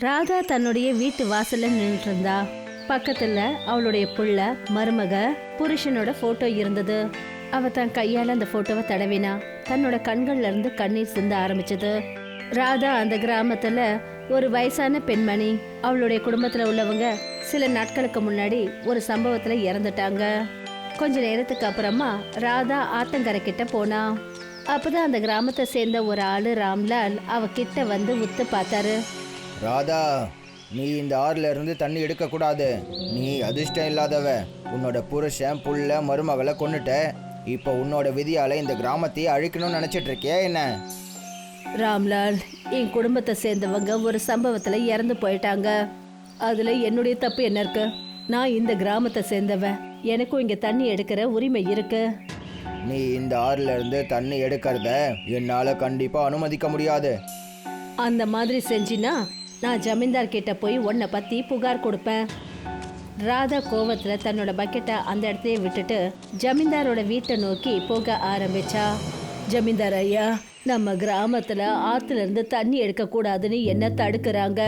ராதா தன்னுடைய வீட்டு வாசல்ல நின்றுட்டு இருந்தா பக்கத்துல அவளுடைய புள்ள மருமக புருஷனோட போட்டோ இருந்தது. அவ தன் கையால அந்த போட்டோவை தடவினா தன்னோட கண்கள்ல இருந்து கண்ணீர் சிந்த ஆரம்பிச்சது. ராதா அந்த கிராமத்துல ஒரு வயசான பெண்மணி அவளுடைய குடும்பத்துல உள்ளவங்க சில நாட்களுக்கு முன்னாடி ஒரு சம்பவத்துல இறந்துட்டாங்க. கொஞ்ச நேரத்துக்கு அப்புறமா ராதா ஆத்தங்கரை கிட்ட போனா. அப்பதான் அந்த கிராமத்தை சேர்ந்த ஒரு ஆளு ராம்லால் அவ கிட்ட வந்து உத்து பார்த்தாரு. ராதா நீ இந்த ஆறுல இருந்து தண்ணி எடுக்கக்கூடாது. நீ அதிர்ஷ்டம் இல்லாதவ. உன்னோட புருஷன் புள்ள மருமகளை கொன்னுட்ட. இப்போ உன்னோட விதியால இந்த கிராமத்தையே அழிக்கணும்னு நினைச்சிட்டு இருக்கியா என்ன? ராம்லால் என் குடும்பத்தை சேர்ந்தவங்க ஒரு சம்பவத்துல இறந்து போயிட்டாங்க. அதுல என்னுடைய தப்பு என்ன இருக்கு? நான் இந்த கிராமத்தை சேர்ந்தவன் எனக்கும் இங்க தண்ணி எடுக்கிற உரிமை இருக்கு. நீ இந்த ஆறுல இருந்து தண்ணி எடுக்கிறத என்னால கண்டிப்பா அனுமதிக்க முடியாது. அந்த மாதிரி செஞ்சினா நான் ஜமீன்தார் கிட்ட போய் உன்னை பத்தி புகார் கொடுப்பேன். ராதா கோவத்துல தன்னோட பக்கெட்டை அந்த இடத்தையே விட்டுட்டு ஜமீன்தாரோட வீட்டை நோக்கி போக ஆரம்பிச்சா. ஜமீன்தார் ஐயா நம்ம கிராமத்துல ஆத்துல இருந்து தண்ணி எடுக்க கூடாதுன்னு என்ன தடுக்கிறாங்க?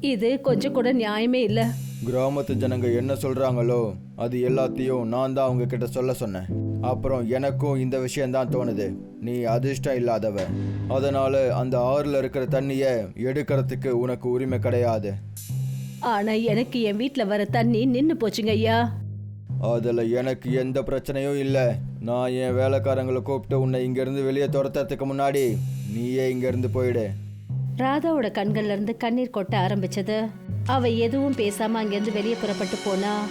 இது கொஞ்சம் கூட நியாயமே இல்லை. கிராமத்து ஜனங்க என்ன சொல்றாங்களோ அது எல்லாத்தையும் நான் தான் அவங்க கிட்ட சொல்ல சொன்னேன். அப்புறம் எனக்கும் இந்த விஷயம்தான் தோணுது. நீ அதிர்ஷ்டம் இல்லாதவ. அதனால அந்த ஆறுல இருக்கிற தண்ணிய எடுக்கிறதுக்கு உனக்கு உரிமை கிடையாது. ஆனா எனக்கு என் வீட்ல வர தண்ணி நின்னு போச்சுங்க ஐயா. அதில் எனக்கு எந்த பிரச்சனையும் இல்லை. நான் என் வேலைக்காரங்களை கூப்பிட்டு உன்னை இங்கேருந்து வெளியே துரத்துறதுக்கு முன்னாடி நீயே இங்கேருந்து போயிடு. ராதாவோட கண்கள்ல இருந்து கண்ணீர் கொட்ட ஆரம்பிச்சது. அவ எதுவும் பேசாம அங்கிருந்து வெளியே புறப்பட்டு போனா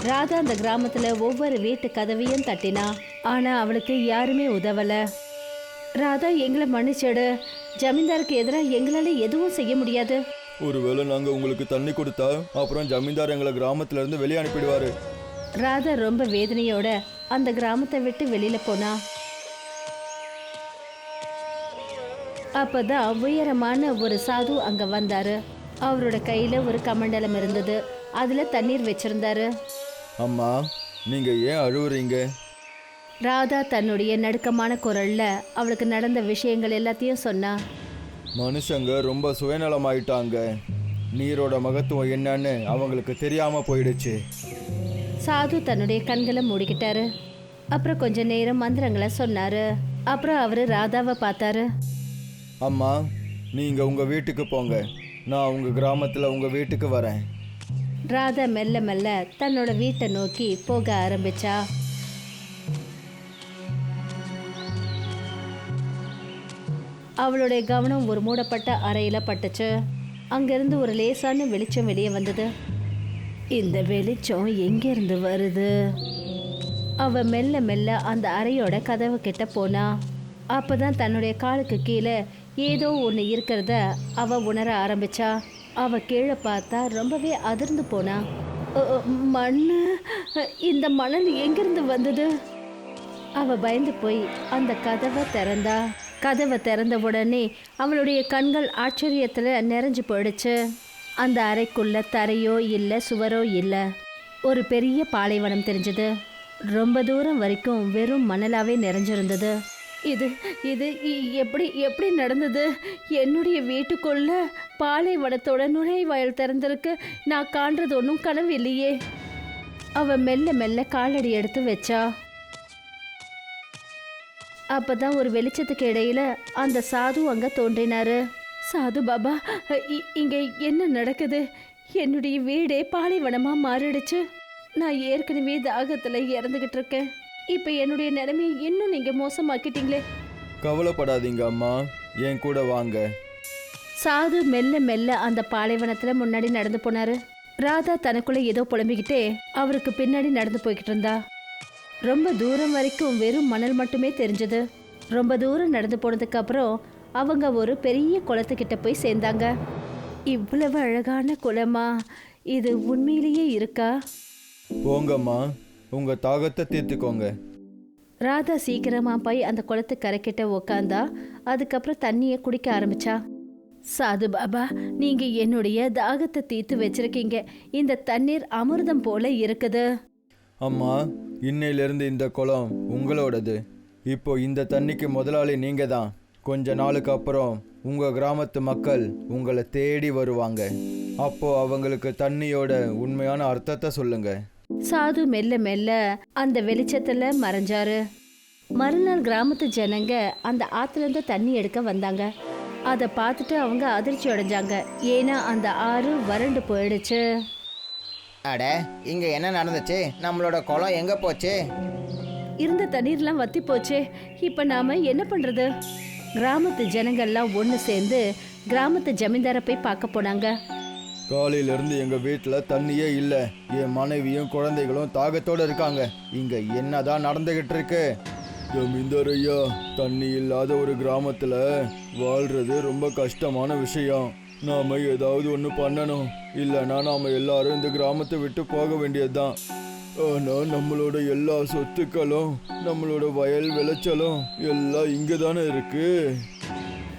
ராதா அந்த கிராமத்துல ஒவ்வொரு வீட்டு கதவையும் தட்டினா ஆனா அவளுக்கு யாருமே உதவல. ராதா எங்களை மன்னிச்சிடு. ஜமீன்தாருக்கு எதிராக எங்களால எதுவும் செய்ய முடியாது. ஒருவேளை நாங்கள் உங்களுக்கு தண்ணி கொடுத்தா அப்புறம் ஜமீன்தார் எங்களை கிராமத்துலேருந்து வெளியே அனுப்பிடுவாரு. ராதா ரொம்ப வேதனையோட அந்த கிராமத்தை விட்டு வெளியில போனா. அப்பதான் உயரமான ஒரு சாது அங்க வந்தாரு. அவரோட கையில ஒரு கமண்டலம் இருந்தது. அதுல தண்ணீர் வச்சிருந்தாரு. அம்மா நீங்கள் ஏன் அழுவுறீங்க? ராதா தன்னுடைய நடுக்கமான குரல்ல அவளுக்கு நடந்த விஷயங்கள் எல்லாத்தையும் சொன்னா. மனுஷங்க ரொம்ப சுயநலமாயிட்டாங்க. நீரோட மகத்துவம் என்னன்னு அவங்களுக்கு தெரியாமல் போயிடுச்சு. சாது தன்னுடைய கண்களை மூடிக்கிட்டாரு. அப்புறம் கொஞ்ச நேரம் மந்திரங்களை சொன்னாரு. அப்புறம் அவரு ராதாவை பார்த்தாரு. அம்மா நீங்கள் உங்கள் வீட்டுக்கு போங்க. நான் உங்கள் கிராமத்தில் உங்கள் வீட்டுக்கு வரேன். ராதா மெல்ல மெல்ல தன்னோட வீட்டை நோக்கி போக ஆரம்பிச்சா. அவளுடைய கவனம் ஒரு மூடப்பட்ட அறையில் பட்டுச்சு. அங்கிருந்து ஒரு லேசான வெளிச்சம் வெளியே வந்தது. இந்த வெளிச்சம் எங்கிருந்து வருது? அவ மெல்ல மெல்ல அந்த அறையோட கதவு கிட்ட போனா. அப்பதான் தன்னுடைய காலுக்கு கீழே ஏதோ ஒன்று இருக்கிறத அவ உணர ஆரம்பிச்சா. அவ கீழே பார்த்தா ரொம்பவே அதிர்ந்து போனா. மண் இந்த மணல் எங்கிருந்து வந்தது? அவ பயந்து போய் அந்த கதவை திறந்தா. கதவை திறந்த உடனே அவளுடைய கண்கள் ஆச்சரியத்தில் நிறைஞ்சு போயிடுச்சு. அந்த அறைக்குள்ள தரையோ இல்லை சுவரோ இல்லை. ஒரு பெரிய பாலைவனம் தெரிஞ்சது. ரொம்ப தூரம் வரைக்கும் வெறும் மணலாகவே நிறைஞ்சிருந்தது. இது இது இ- எப்படி எப்படி நடந்தது? என்னுடைய வீட்டுக்குள்ள பாலைவனத்தோட நுழைவாயில் திறந்திருக்கு. நான் காண்றது ஒன்றும் கனவு இல்லையே. அவ மெல்ல மெல்ல காலடி எடுத்து வச்சா. அப்பதான் ஒரு வெளிச்சத்துக்கு இடையில அந்த சாது அங்க தோன்றினாரு. சாது பாபா இ- இங்க என்ன நடக்குது? என்னுடைய வீடே பாலைவனமா மாறிடுச்சு. நான் ஏற்கனவே தாகத்துல இறந்துகிட்டு இருக்கேன். இப்ப என்னுடைய நிலைமையை இன்னும் நீங்க மோசமாக்கிட்டீங்களே? கவலைப்படாதீங்க அம்மா. என் கூட வாங்க. சாது மெல்ல மெல்ல அந்த பாலைவனத்துல முன்னாடி நடந்து போனாரு. ராதா தனக்குள்ள ஏதோ புலம்பிக்கிட்டே அவருக்கு பின்னாடி நடந்து போய்கிட்டு இருந்தா. ரொம்ப தூரம் வரைக்கும் வெறும் மணல் மட்டுமே தெரிஞ்சது. ரொம்ப தூரம் நடந்து போனதுக்கு அப்புறம் அவங்க ஒரு பெரிய குளத்துக்கிட்ட போய் சேர்ந்தாங்க. இவ்வளவு அழகான குளமா? இது உண்மையிலேயே இருக்கா? போங்கம்மா. உங்கள் தாகத்தை தீர்த்துக்கோங்க. ராதா சீக்கிரமா போய் அந்த குளத்து கரைக்கிட்ட உக்காந்தா அதுக்கப்புறம் தண்ணியை குடிக்க ஆரம்பிச்சா. சாது பாபா நீங்க என்னுடைய தாகத்தை தீர்த்து வச்சிருக்கீங்க. இந்த தண்ணீர் அமிர்தம் போல இருக்குது. அம்மா இன்னையிலிருந்து இந்த குளம் உங்களோடது. இப்போ இந்த தண்ணிக்கு முதலாளி நீங்கள் தான் கொஞ்ச நாளுக்கு அப்புறம் உங்க கிராமத்து மக்கள் உங்களை தேடி வருவாங்க. அப்போ அவங்களுக்கு தண்ணியோட உண்மையான அர்த்தத்தை சொல்லுங்க. சாது மெல்ல மெல்ல அந்த வெளிச்சத்துல மறைஞ்சாரு. மறுநாள் கிராமத்து ஜனங்க அந்த ஆத்துல இருந்து தண்ணி எடுக்க வந்தாங்க. அதை பார்த்துட்டு அவங்க அதிர்ச்சி அடைஞ்சாங்க. ஏன்னா அந்த ஆறு வறண்டு போயிடுச்சு. அட இங்க என்ன நடந்துச்சு? நம்மளோட குளம் எங்க போச்சு? இருந்த தண்ணீர்லாம் வத்தி போச்சே. இப்ப நாம என்ன பண்றது? கிராமத்து ஜனங்கள்லாம் ஒன்று சேர்ந்து கிராமத்து ஜமீன்தாரை போய் பார்க்க போனாங்க. காலையிலேருந்து எங்கள் எங்க வீட்டுல தண்ணியே இல்ல. என் மனைவியும் குழந்தைகளும் தாகத்தோட இருக்காங்க. இங்க என்னதான் நடந்துகிட்டு இருக்கு? ஜமீன்தார் ஐயா தண்ணி இல்லாத ஒரு கிராமத்துல வாழ்றது ரொம்ப கஷ்டமான விஷயம். நாம ஏதாவது ஒன்று பண்ணணும். இல்லைன்னா நாம எல்லாரும் இந்த கிராமத்தை விட்டு போக வேண்டியதுதான். ஆனால் நம்மளோட எல்லா சொத்துக்களும் நம்மளோட வயல் விளைச்சலும் எல்லாம் இங்கே தானே இருக்கு.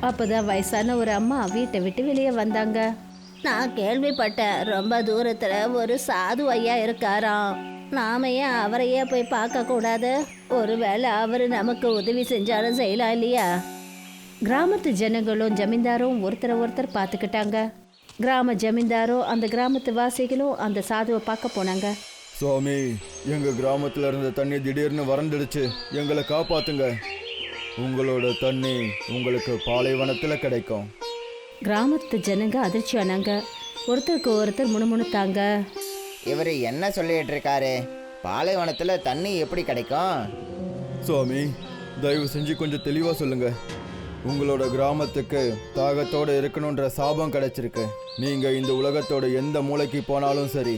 அப்போதான் வயசான ஒரு அம்மா வீட்டை விட்டு வெளியே வந்தாங்க. நான் கேள்விப்பட்டேன். ரொம்ப தூரத்துல ஒரு சாது ஐயா இருக்காராம். நாம ஏன் அவரையே போய் பார்க்க கூடாது? ஒருவேளை அவரு நமக்கு உதவி செஞ்சாலும் செய்யலாம் இல்லையா? கிராமத்து ஜனங்களும் ஜமீன்தாரும் ஒருத்தரை ஒருத்தர் பார்த்துக்கிட்டாங்க. கிராம ஜமீன்தாரும் அந்த கிராமத்து வாசிகளும் அந்த சாதுவை பார்க்க போனாங்க. சுவாமி எங்க கிராமத்துல இருந்த தண்ணி திடீர்னு வறண்டுடுச்சு. எங்களை காப்பாத்துங்க. உங்களோட தண்ணி உங்களுக்கு பாலைவனத்துல கிடைக்கும். கிராமத்து ஜனங்க அதிர்ச்சி ஆனாங்க. ஒருத்தருக்கு ஒருத்தர் முணுமுணுத்தாங்க. இவர் என்ன சொல்லிட்டு இருக்காரு பாலைவனத்துல தண்ணி எப்படி கிடைக்கும்? சுவாமி தயவு செஞ்சு கொஞ்சம் தெளிவா சொல்லுங்க. உங்களோட கிராமத்துக்கு தாகத்தோட இருக்கணுன்ற சாபம் கிடைச்சிருக்கு. நீங்க இந்த உலகத்தோட எந்த மூலைக்கு போனாலும் சரி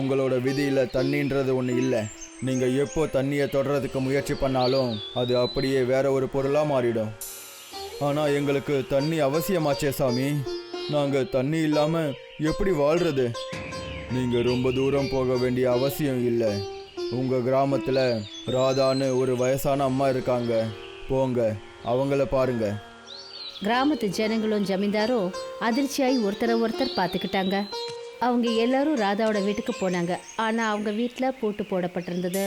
உங்களோட விதியில தண்ணின்றது ஒன்று இல்லை. நீங்க எப்போ தண்ணியை தொடறதுக்கு முயற்சி பண்ணாலும் அது அப்படியே வேற ஒரு பொருளா மாறிடும். ஆனா எங்களுக்கு தண்ணி அவசியமாச்சே சாமி. நாங்க தண்ணி இல்லாம எப்படி வாழ்றது? நீங்க ரொம்ப தூரம் போக வேண்டிய அவசியம் இல்லை. உங்க கிராமத்துல ராதான்னு ஒரு வயசான அம்மா இருக்காங்க. போங்க அவங்கள பாருங்க. கிராமத்து ஜனங்களும் ஜமீன்தாரும் அதிர்ச்சியாகி ஒருத்தரை ஒருத்தர் பார்த்துக்கிட்டாங்க அவங்க எல்லாரும் ராதாவோட வீட்டுக்கு போனாங்க. ஆனால் அவங்க வீட்டில் பூட்டு போடப்பட்டிருந்தது.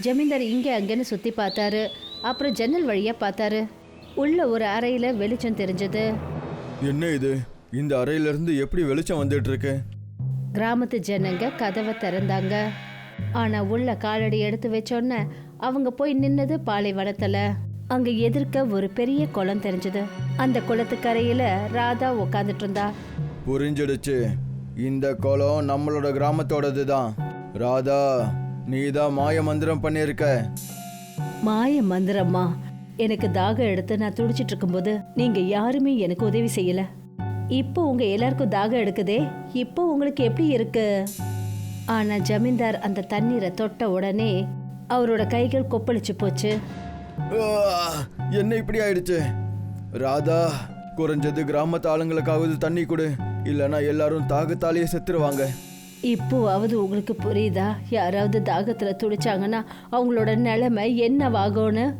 ஜமீன்தார் இங்கே அங்கேன்னு சுற்றி பார்த்தாரு. அப்புறம் ஜன்னல் வழியாக பார்த்தாரு. உள்ள ஒரு அறையில் வெளிச்சம் தெரிஞ்சது. என்ன இது? இந்த அறையிலிருந்து எப்படி வெளிச்சம் வந்துட்டு இருக்கு கிராமத்து ஜனங்க கதவை திறந்தாங்க. ஆனால் உள்ள காலடி எடுத்து வச்சோன்னே அவங்க போய் நின்னது பாலைவனத்துல. அங்க எதிர்க்க ஒரு பெரிய குளம் தெரிஞ்சது. அந்த குளத்துக்கரையில ராதா உட்காந்துட்டு இருந்தா புரிஞ்சிடுச்சு. இந்த குளம் நம்மளோட கிராமத்தோடது தான் ராதா நீ தான் மாய மந்திரம் பண்ணியிருக்க. மாய மந்திரம்மா எனக்கு தாகம் எடுத்து நான் துடிச்சிட்டு இருக்கும்போது நீங்க யாருமே எனக்கு உதவி செய்யல. இப்போ உங்க எல்லாருக்கும் தாகம் எடுக்குதே இப்போ உங்களுக்கு எப்படி இருக்கு? ஆனா ஜமீன்தார் அந்த தண்ணீரை தொட்ட உடனே அவரோட கைகள் கொப்பளிச்சு போச்சு. என்ன இப்படி ஆயிடுச்சு? ராதா குறைஞ்சது கிராமத்து ஆளுங்களுக்காவது தண்ணி கொடு இல்லைன்னா எல்லாரும் தாகத்தாலேயே செத்துருவாங்க. இப்போவாவது உங்களுக்கு புரியுதா? யாராவது தாகத்துல துடிச்சாங்கன்னா அவங்களோட நிலைமை என்னவாகும்னு?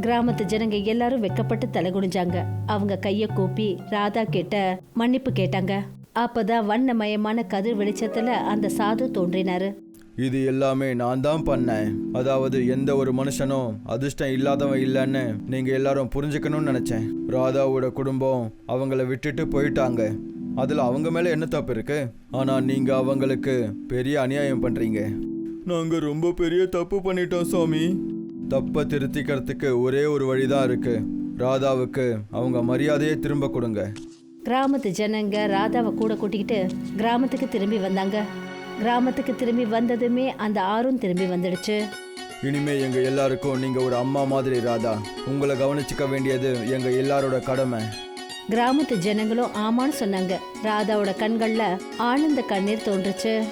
கிராமத்து ஜனங்க எல்லாரும் வெக்கப்பட்டு தலைகுனிஞ்சாங்க. அவங்க கைய கூப்பி ராதா கிட்ட மன்னிப்பு கேட்டாங்க. அப்பதான் வண்ணமயமான கதிர் வெளிச்சத்துல அந்த சாது தோன்றினாரு. இது எல்லாமே நான் தான் பண்ணேன். அதாவது எந்த ஒரு மனுஷனும் அதிர்ஷ்டம் இல்லாதவன் இல்லைன்னு நீங்க எல்லாரும் புரிஞ்சுக்கணும்னு நினைச்சேன். ராதாவோட குடும்பம் அவங்கள விட்டுட்டு போயிட்டாங்க. அதுல அவங்க மேல என்ன தப்பு இருக்கு? ஆனா நீங்க அவங்களுக்கு பெரிய அநியாயம் பண்றீங்க. நாங்க ரொம்ப பெரிய தப்பு பண்ணிட்டோம் சுவாமி தப்பை திருத்திக்கிறதுக்கு ஒரே ஒரு வழிதான் இருக்கு. ராதாவுக்கு அவங்க மரியாதையை திரும்ப கொடுங்க. கிராமத்து ஜனங்க ராதாவை கூட கூட்டிக்கிட்டு கிராமத்துக்கு திரும்பி வந்தாங்க. கிராமத்துக்கு திரும்பி வந்ததுமே அந்த ஆறும் திரும்பி வந்துடுச்சு. இனிமே எங்க எல்லாருக்கும் நீங்க ஒரு அம்மா மாதிரி ராதா. உங்களை கவனிச்சுக்க வேண்டியது எங்க எல்லாரோட கடமை. கிராமத்து ஜனங்களும் ஆமான்னு சொன்னாங்க. ராதாவோட கண்கள்ல ஆனந்த கண்ணீர் தோன்றுச்சு.